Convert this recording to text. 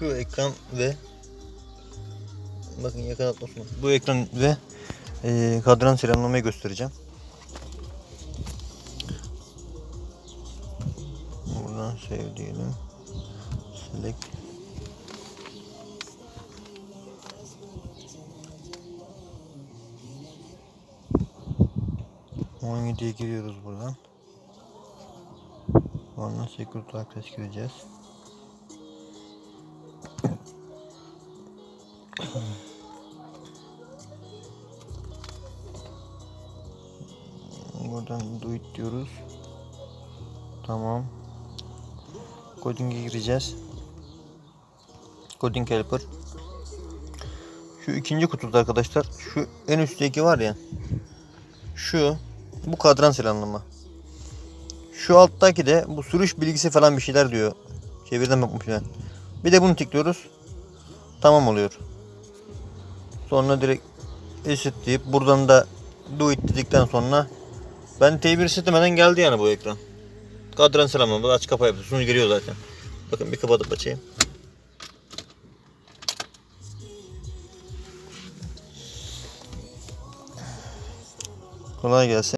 şu ekran ve bakın yakın atmosfer. Bu ekran ve e, kadran selamlamayı göstereceğim. Buradan save diyelim. Select. diye giriyoruz buradan. Sonra security access gireceğiz. Buradan do it diyoruz. Tamam. Coding'e gireceğiz. Coding helper. Şu ikinci kutuda arkadaşlar şu en üstteki var ya. Şu bu kadran selamlama. Şu alttaki de bu sürüş bilgisi falan bir şeyler diyor. Çevirden bakmış ben. Bir de bunu tıklıyoruz. Tamam oluyor. Sonra direkt eşit deyip buradan da do it dedikten sonra ben T1 istemeden geldi yani bu ekran. Kadran da aç kapa yapıyor. Sunucu geliyor zaten. Bakın bir kapatıp açayım. Kolay gelsin.